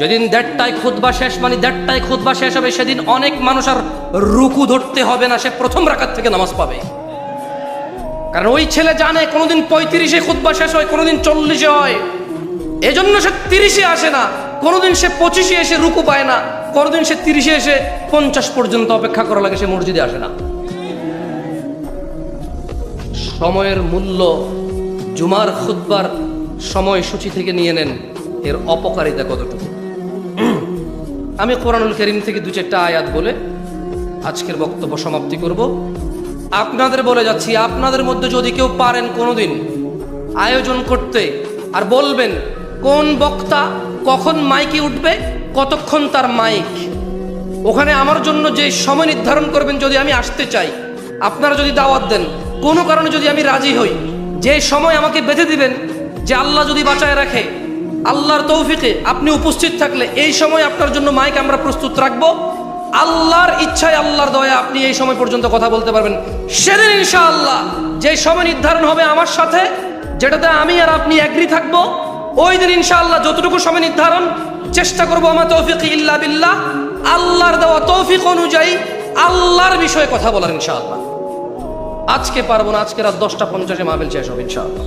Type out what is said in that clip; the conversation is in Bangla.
যেদিন দেড়টায় খুতবা শেষ মানে দেড়টায় খুতবা শেষ হবে, সেদিন অনেক মানুষ আর রুকু ধরতে হবে না, সে প্রথম রাখার থেকে নামাজ পাবে। কারণ ওই ছেলে জানে কোনোদিন পঁয়ত্রিশে খুতবা শেষ হয়, কোনোদিন চল্লিশে হয়। এজন্য সে তিরিশে আসে না, কোনোদিন সে পঁচিশে এসে রুকু পায় না, কোনোদিন সে তিরিশে এসে পঞ্চাশ পর্যন্ত অপেক্ষা করা লাগে, সে মসজিদে আসে না। সময়ের মূল্য জুমার খুতবার সময়সূচি থেকে নিয়ে নেন, এর অপকারিতা কতটুকু? আমি কোরআনুল করিম থেকে দু চারটা আয়াত বলে আজকের বক্তব্য সমাপ্তি করব। আপনাদের বলে যাচ্ছি, আপনাদের মধ্যে যদি কেউ পারেন কোনোদিন আয়োজন করতে আর বলবেন, কোন বক্তা কখন মাইকে উঠবে, কতক্ষণ তার মাইক? ওখানে আমার জন্য যে সময় নির্ধারণ করবেন যদি আমি আসতে চাই, আপনারা যদি দাওয়াত দেন, কোনো কারণে যদি আমি রাজি হই, যে সময় আমাকে বেঁধে দিবেন, যে আল্লাহ যদি বাঁচায় রাখে আল্লাহর তৌফিকে আপনি উপস্থিত থাকলে এই সময় আপনার জন্য মাইক আমরা প্রস্তুত রাখব। আল্লাহর ইচ্ছায় আল্লাহর দয়া আপনি এই সময় পর্যন্ত কথা বলতে পারবেন। সেদিন ইনশাআল্লাহ যে সময় নির্ধারণ হবে আমার সাথে, যেটাতে আমি আর আপনি এগ্রি থাকব, ওই দিন ইনশাআল্লাহ যতটুকু সময় নির্ধারণ, চেষ্টা করব আমার তৌফিক ইল্লা বিল্লাহ। আল্লাহর দেওয়া তৌফিক অনুযায়ী আল্লাহর বিষয়ে কথা বলার ইনশাআল্লাহ। আজকে পারব না, আজকে রাত দশটা পঞ্চাশে মাহবিল শেষ হবে ইনশাআল্লাহ।